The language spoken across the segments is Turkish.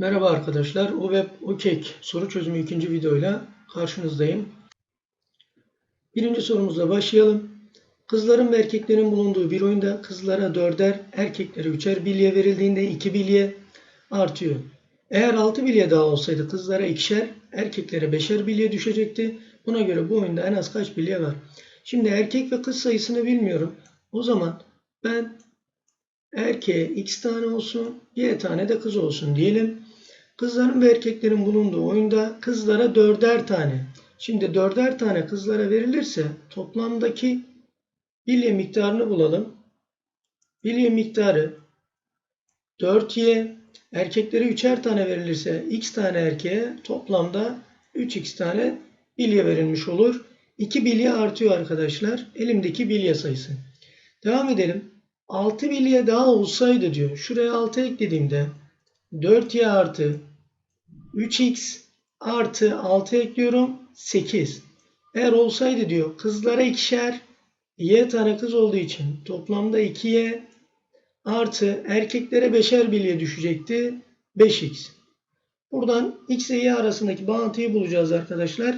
Merhaba arkadaşlar. UWeb UKEK soru çözümü ikinci videoyla karşınızdayım. Birinci sorumuzla başlayalım. Kızların ve erkeklerin bulunduğu bir oyunda kızlara dörder, erkeklere üçer bilye verildiğinde iki bilye artıyor. Eğer altı bilye daha olsaydı kızlara ikişer, erkeklere beşer bilye düşecekti. Buna göre bu oyunda en az kaç bilye var? Şimdi erkek ve kız sayısını bilmiyorum. O zaman ben erkeğe x tane olsun, y tane de kız olsun diyelim. Kızların ve erkeklerin bulunduğu oyunda kızlara dörder tane. Şimdi dörder tane kızlara verilirse toplamdaki bilye miktarını bulalım. Bilye miktarı 4y, erkeklere üçer tane verilirse x tane erkeğe toplamda 3x tane bilye verilmiş olur. 2 bilye artıyor arkadaşlar. Elimdeki bilye sayısı. Devam edelim. 6 bilye daha olsaydı diyor. Şuraya 6 eklediğimde 4y artı 3x artı 6 ekliyorum 8. Eğer olsaydı diyor kızlara ikişer y tane kız olduğu için toplamda 2y artı erkeklere beşer bilye düşecekti 5x. Buradan x ile y arasındaki bağıntıyı bulacağız arkadaşlar.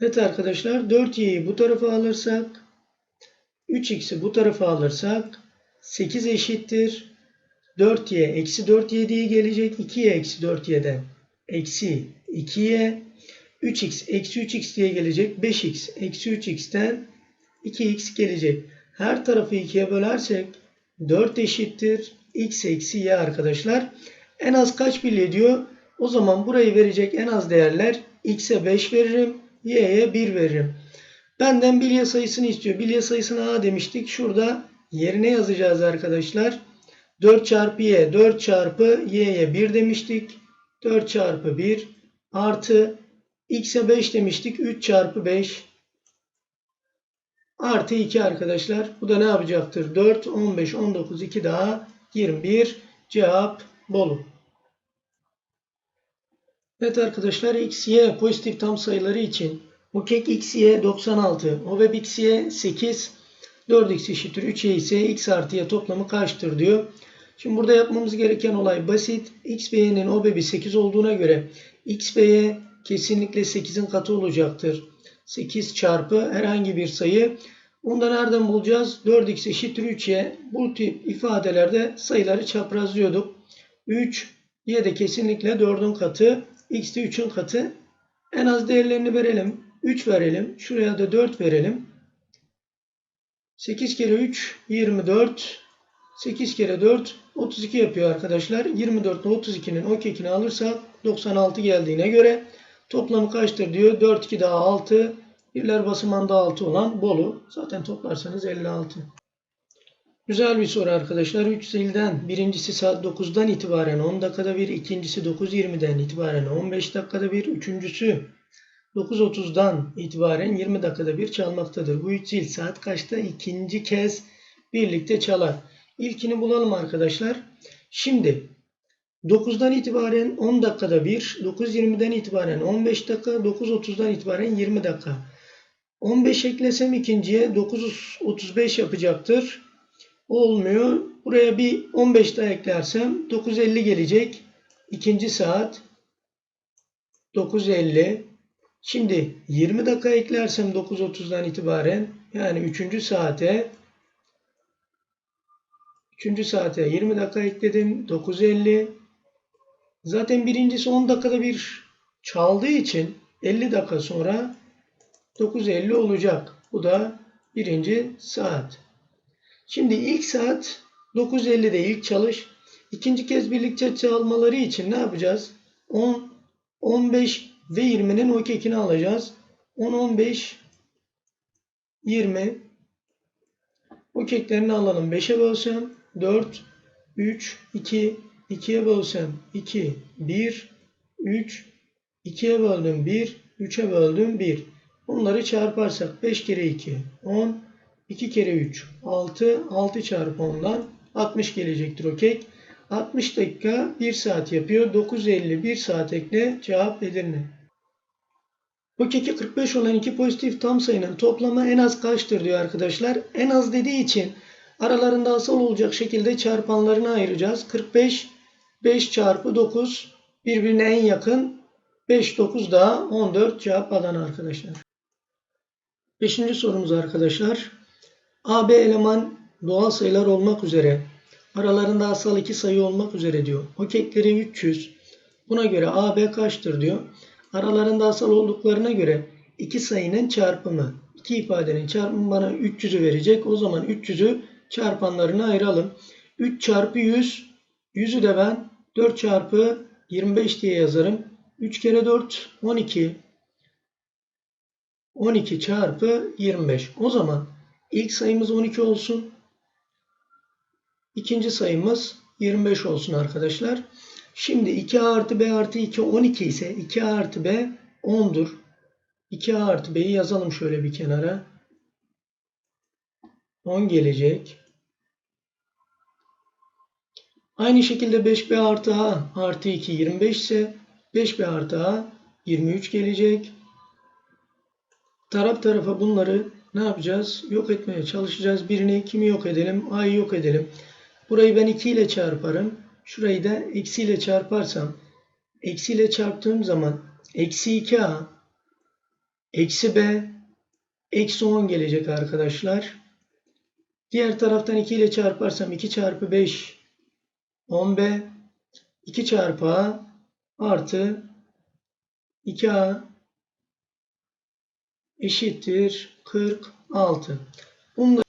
Evet arkadaşlar 4y'yi bu tarafa alırsak 3x'i bu tarafa alırsak 8 eşittir. 4y eksi 4y diye gelecek. 2y eksi 4y'den eksi 2y. 3x eksi 3x diye gelecek. 5x eksi 3x'ten 2x gelecek. Her tarafı 2'ye bölersek 4 eşittir. x eksi y arkadaşlar. En az kaç bilye diyor? O zaman burayı verecek en az değerler x'e 5 veririm. y'ye 1 veririm. Benden bilye sayısını istiyor. Bilye sayısını A demiştik. Şurada yerine yazacağız arkadaşlar. 4 çarpı y 4 çarpı y'ye 1 demiştik. 4 çarpı 1 artı x'e 5 demiştik. 3 çarpı 5 artı 2 arkadaşlar. Bu da ne yapacaktır? 4, 15, 19, 2 daha 21. Cevap Bolu. Evet arkadaşlar x, y pozitif tam sayıları için bu kek x, y 96. O ve x, y 8. 4x eşittir 3y ise x artı y toplamı kaçtır diyor. Şimdi burada yapmamız gereken olay basit. x ve y'nin OBEB'i 8 olduğuna göre x y kesinlikle 8'in katı olacaktır. 8 çarpı herhangi bir sayı. Bunu da nereden bulacağız? 4x eşittir 3y. Bu tip ifadelerde sayıları çaprazlıyorduk. 3 y de kesinlikle 4'ün katı. x de 3'ün katı. En az değerlerini verelim. 3 verelim. Şuraya da 4 verelim. 8 kere 3 24. 8 kere 4 32 yapıyor arkadaşlar. 24 ile 32'nin o kekini alırsak 96 geldiğine göre toplamı kaçtır diyor. 4 2 daha 6. Birler basamanda 6 olan Bolu. Zaten toplarsanız 56. Güzel bir soru arkadaşlar. 3 zilden birincisi saat 9'dan itibaren 10 dakikada bir, ikincisi 9.20'den itibaren 15 dakikada bir, üçüncüsü 9.30'dan itibaren 20 dakikada bir çalmaktadır. Bu üç zil saat kaçta ikinci kez birlikte çalar. İlkini bulalım arkadaşlar. Şimdi 9'dan itibaren 10 dakikada bir, 9.20'den itibaren 15 dakika, 9.30'dan itibaren 20 dakika. 15 eklesem ikinciye 9.35 yapacaktır. Olmuyor. Buraya bir 15 daha eklersem 9.50 gelecek. İkinci saat 9.50 Şimdi 20 dakika eklersem 9.30'dan itibaren yani 3. saate 3. saate 20 dakika ekledim. 9.50 Zaten birincisi 10 dakikada bir çaldığı için 50 dakika sonra 9.50 olacak. Bu da birinci saat. Şimdi ilk saat 9.50'de ilk çalış. İkinci kez birlikte çalmaları için ne yapacağız? 10, 15 ve 20'nin o kekini alacağız. 10, 15, 20. O keklerini alalım. 5'e bölsem 4, 3, 2, 2'ye bölsem 2, 1, 3, 2'ye böldüm 1, 3'e böldüm 1. Bunları çarparsak 5 kere 2, 10, 2 kere 3, 6, 6 çarpı 10'dan 60 gelecektir o kek. 60 dakika 1 saat yapıyor. 9.50 1 saat ekle cevap Edirne. Bu keki 45 olan iki pozitif tam sayının toplamı en az kaçtır diyor arkadaşlar. En az dediği için aralarında asal olacak şekilde çarpanlarını ayıracağız. 45 5 çarpı 9 birbirine en yakın 5 9 daha 14 cevap Adana arkadaşlar. Beşinci sorumuz arkadaşlar. AB eleman doğal sayılar olmak üzere aralarında asal iki sayı olmak üzere diyor. O kekleri 300. Buna göre AB kaçtır diyor. Aralarında asal olduklarına göre iki sayının çarpımı, iki ifadenin çarpımı bana 300'ü verecek. O zaman 300'ü çarpanlarına ayıralım. 3 çarpı 100, 100'ü de ben 4 çarpı 25 diye yazarım. 3 kere 4, 12. 12 çarpı 25. O zaman ilk sayımız 12 olsun. İkinci sayımız 25 olsun arkadaşlar. Şimdi 2a artı b artı 2 12 ise 2a artı b 10'dur. 2a artı b'yi yazalım şöyle bir kenara. 10 gelecek. Aynı şekilde 5b artı a artı 2 25 ise 5b artı a 23 gelecek. Taraf tarafa bunları ne yapacağız? Yok etmeye çalışacağız. Birini kimi yok edelim? A'yı yok edelim. Burayı ben 2 ile çarparım. Şurayı da eksi ile çarparsam eksi ile çarptığım zaman eksi 2a eksi b eksi 10 gelecek arkadaşlar. Diğer taraftan 2 ile çarparsam 2 çarpı 5 10b 2 çarpı a artı 2a eşittir 46. Bunları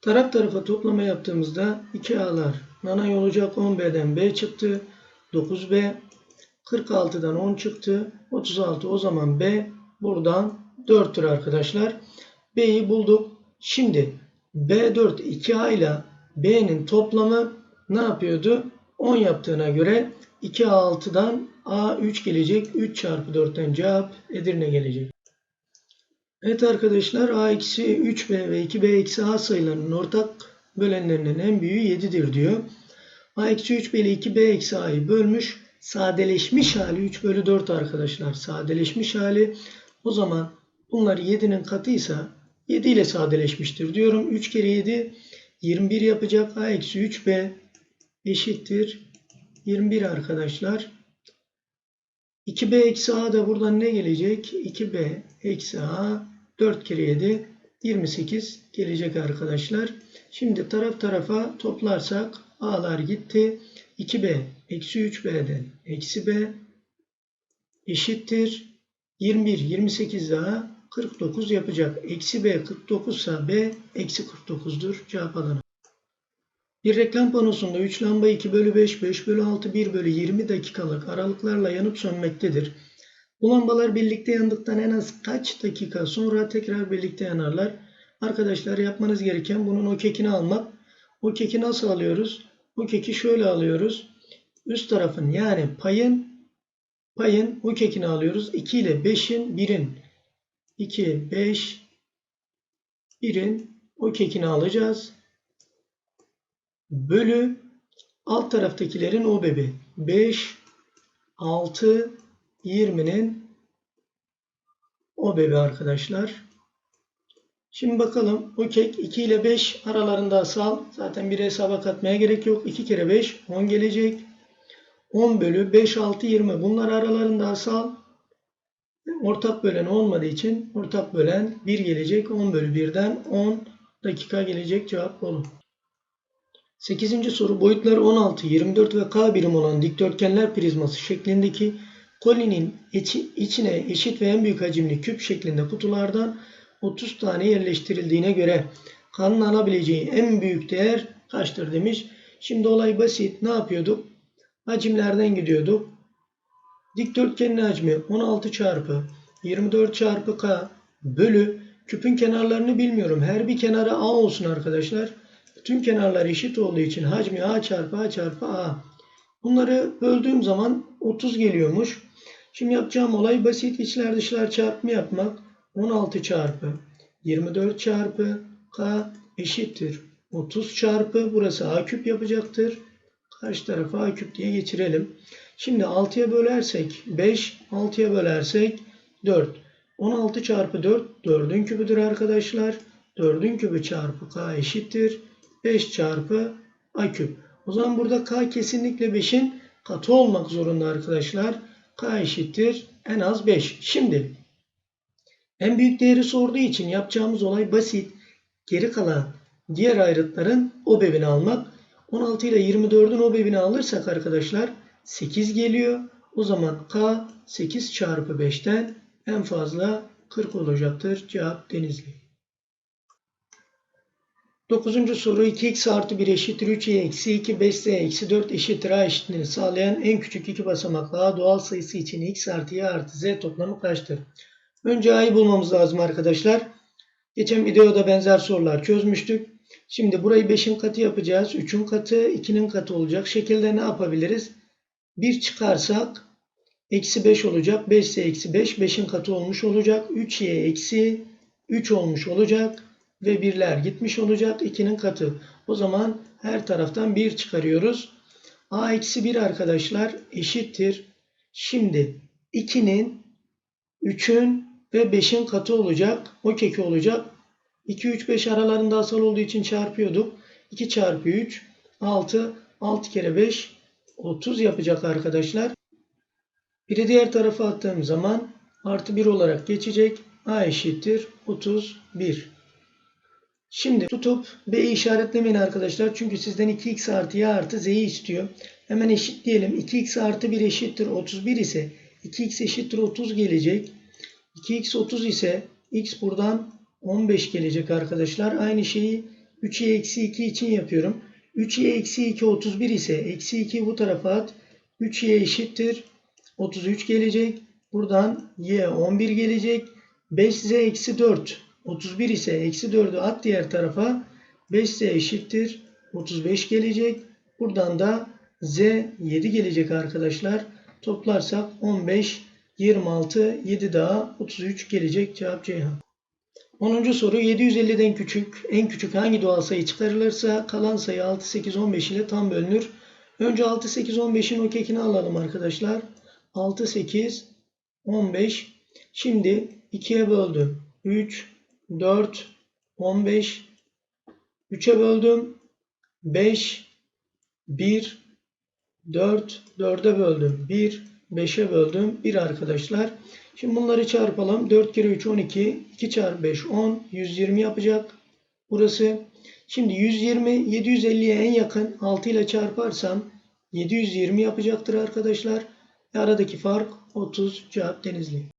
taraf tarafa toplama yaptığımızda 2a'lar nanay olacak 10b'den b çıktı. 9b 46'dan 10 çıktı. 36 o zaman b buradan 4'tür arkadaşlar. b'yi bulduk. Şimdi b4 2a ile b'nin toplamı ne yapıyordu? 10 yaptığına göre 2a6'dan a3 gelecek. 3 çarpı 4'ten cevap Edirne gelecek. Evet arkadaşlar a-3b ve 2b-a sayılarının ortak bölenlerinin en büyüğü 7'dir diyor. a-3b ile 2b-a'yı bölmüş. Sadeleşmiş hali 3 bölü 4 arkadaşlar. Sadeleşmiş hali o zaman bunlar 7'nin katıysa 7 ile sadeleşmiştir diyorum. 3 kere 7 21 yapacak. a-3b eşittir 21 arkadaşlar. 2b eksi a da buradan ne gelecek? 2b eksi a 4 kere 7 28 gelecek arkadaşlar. Şimdi taraf tarafa toplarsak a'lar gitti. 2b eksi 3b'den eksi b eşittir. 21 28 daha 49 yapacak. Eksi b 49 ise b eksi 49'dur. Cevap Adana. Bir reklam panosunda 3 lamba 2 bölü 5, 5 bölü 6, 1 bölü 20 dakikalık aralıklarla yanıp sönmektedir. Bu lambalar birlikte yandıktan en az kaç dakika sonra tekrar birlikte yanarlar? Arkadaşlar yapmanız gereken bunun o kekini almak. O keki nasıl alıyoruz? O keki şöyle alıyoruz. Üst tarafın yani payın payın o kekini alıyoruz. 2 ile 5'in 1'in 2, 5, 1'in o kekini alacağız bölü alt taraftakilerin o bebi. 5, 6, 20'nin o bebi arkadaşlar. Şimdi bakalım o kek 2 ile 5 aralarında asal. Zaten bir hesaba katmaya gerek yok. 2 kere 5 10 gelecek. 10 bölü 5, 6, 20. Bunlar aralarında asal. Ortak bölen olmadığı için ortak bölen 1 gelecek. 10 bölü 1'den 10 dakika gelecek cevap olur. 8. soru boyutları 16, 24 ve K birim olan dikdörtgenler prizması şeklindeki kolinin içi, içine eşit ve en büyük hacimli küp şeklinde kutulardan 30 tane yerleştirildiğine göre K'nın alabileceği en büyük değer kaçtır demiş. Şimdi olay basit. Ne yapıyorduk? Hacimlerden gidiyorduk. Dikdörtgenin hacmi 16 çarpı 24 çarpı K bölü küpün kenarlarını bilmiyorum. Her bir kenara A olsun arkadaşlar. Tüm kenarlar eşit olduğu için hacmi a çarpı a çarpı a. Bunları böldüğüm zaman 30 geliyormuş. Şimdi yapacağım olay basit içler dışlar çarpımı yapmak. 16 çarpı 24 çarpı k eşittir. 30 çarpı burası a küp yapacaktır. Karşı tarafa a küp diye geçirelim. Şimdi 6'ya bölersek 5, 6'ya bölersek 4. 16 çarpı 4 4'ün küpüdür arkadaşlar. 4'ün küpü çarpı k eşittir. 5 çarpı a küp. O zaman burada k kesinlikle 5'in katı olmak zorunda arkadaşlar. k eşittir en az 5. Şimdi en büyük değeri sorduğu için yapacağımız olay basit. Geri kalan diğer ayrıtların OBEB'ini almak. 16 ile 24'ün OBEB'ini alırsak arkadaşlar 8 geliyor. O zaman K 8 çarpı 5'ten en fazla 40 olacaktır. Cevap Denizli. 9. soru 2x artı 1 eşittir 3y eksi 2 5z eksi 4 eşittir a eşitliğini sağlayan en küçük iki basamaklı a doğal sayısı için x artı y artı z toplamı kaçtır? Önce a'yı bulmamız lazım arkadaşlar. Geçen videoda benzer sorular çözmüştük. Şimdi burayı 5'in katı yapacağız. 3'ün katı 2'nin katı olacak. Şekilde ne yapabiliriz? 1 çıkarsak eksi 5 olacak. 5 ise eksi 5. 5'in katı olmuş olacak. 3y eksi 3 olmuş olacak. Ve birler gitmiş olacak. 2'nin katı. O zaman her taraftan 1 çıkarıyoruz. a eksi 1 arkadaşlar eşittir. Şimdi 2'nin 3'ün ve 5'in katı olacak. O keki olacak. 2, 3, 5 aralarında asal olduğu için çarpıyorduk. 2 çarpı 3, 6, 6 kere 5, 30 yapacak arkadaşlar. Biri diğer tarafa attığım zaman artı 1 olarak geçecek. A eşittir 31. Şimdi tutup B'yi işaretlemeyin arkadaşlar. Çünkü sizden 2x artı y artı z'yi istiyor. Hemen eşitleyelim. 2x artı 1 eşittir 31 ise 2x eşittir 30 gelecek. 2x 30 ise x buradan 15 gelecek arkadaşlar. Aynı şeyi 3y eksi 2 için yapıyorum. 3y eksi 2 31 ise eksi 2 bu tarafa at. 3y eşittir 33 gelecek. Buradan y 11 gelecek. 5z eksi 4 31 ise eksi 4'ü at diğer tarafa. 5z eşittir 35 gelecek. Buradan da z 7 gelecek arkadaşlar. Toplarsak 15 26, 7 daha 33 gelecek cevap Ceyhan. 10. soru 750'den küçük, en küçük hangi doğal sayı çıkarılırsa kalan sayı 6, 8, 15 ile tam bölünür. Önce 6, 8, 15'in o kekini alalım arkadaşlar. 6, 8, 15. Şimdi 2'ye böldüm. 3, 4, 15. 3'e böldüm. 5, 1, 4, 4'e böldüm. 1, 5'e böldüm. 1 arkadaşlar. Şimdi bunları çarpalım. 4 kere 3 12. 2 çarpı 5 10. 120 yapacak. Burası. Şimdi 120 750'ye en yakın 6 ile çarparsam 720 yapacaktır arkadaşlar. Aradaki fark 30 cevap Denizli.